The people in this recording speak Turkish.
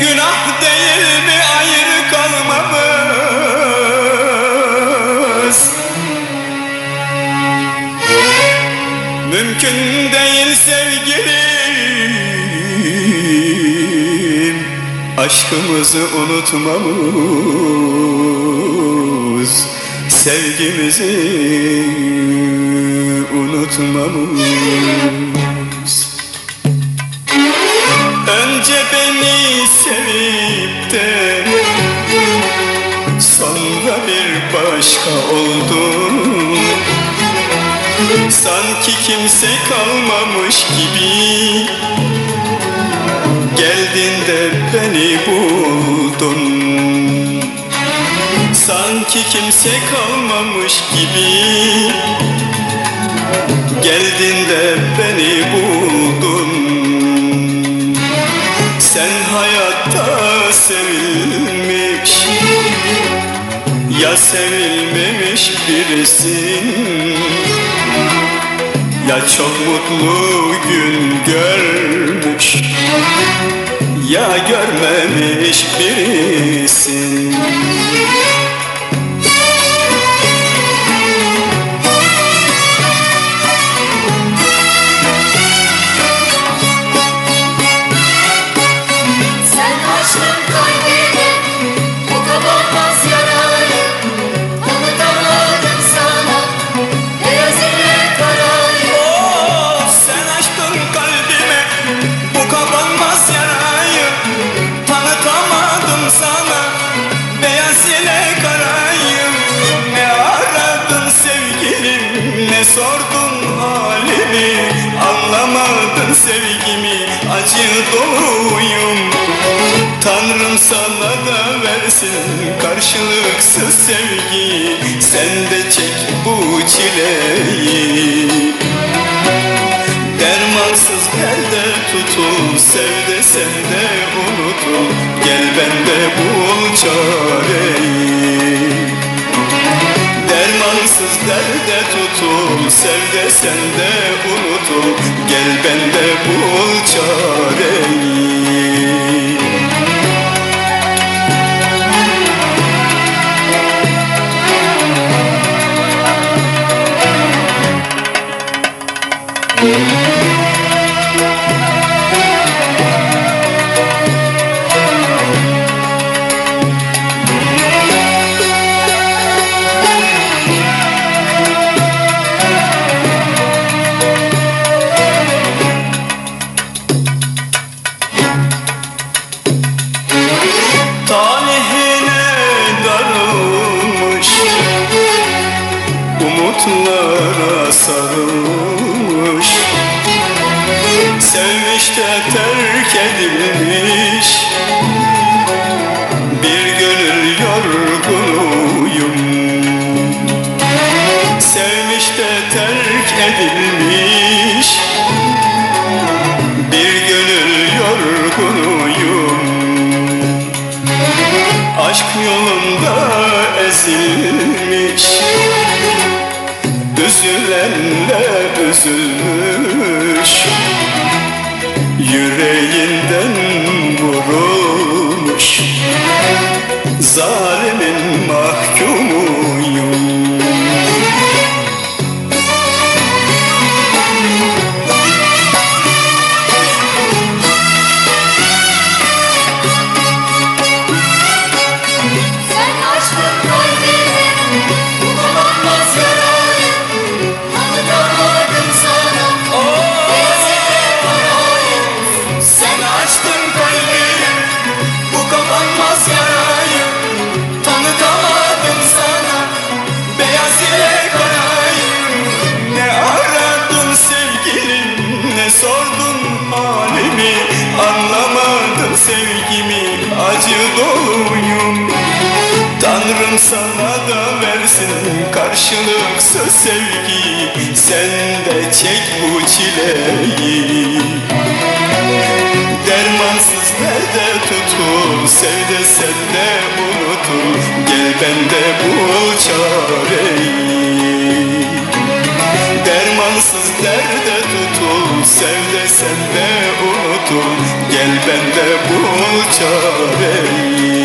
Günah değil mi ayrı kalmamız? Mümkün değil sevgilim Aşkımızı unutmamız Sevgimizi unutmamız. Başka oldun Sanki kimse kalmamış gibi. Geldin de beni buldun. Sanki kimse kalmamış gibi. Geldin de beni buldun Ya sevilmemiş birisin Ya çok mutlu gün görmüş Ya görmemiş birisin sordun halimi Anlamadın sevgimi acı doluyum Tanrım sana da versin karşılıksız sevgi Sen de çek bu çileyi. Dermansız elde tutul Sev de sen de unutul Gel bende bul çareyi derde tutul Sev de sen de unutul. Gel bende bul çareyi. Talihine Umutlara sarılmış. Sevmiş de terk edilmiş Üzülenle üzülmüş Yüreğinden vurulmuş. Zalimin mahkumuyum Tanrım sana da versin karşılıksız sevgi Sen de çek bu çileyi. Dermansız derde tutul Sev de sen de unutul Gel bende bul çareyi. Dermansız derde tutul Sev de sen de unutul Gel bende bul çareyi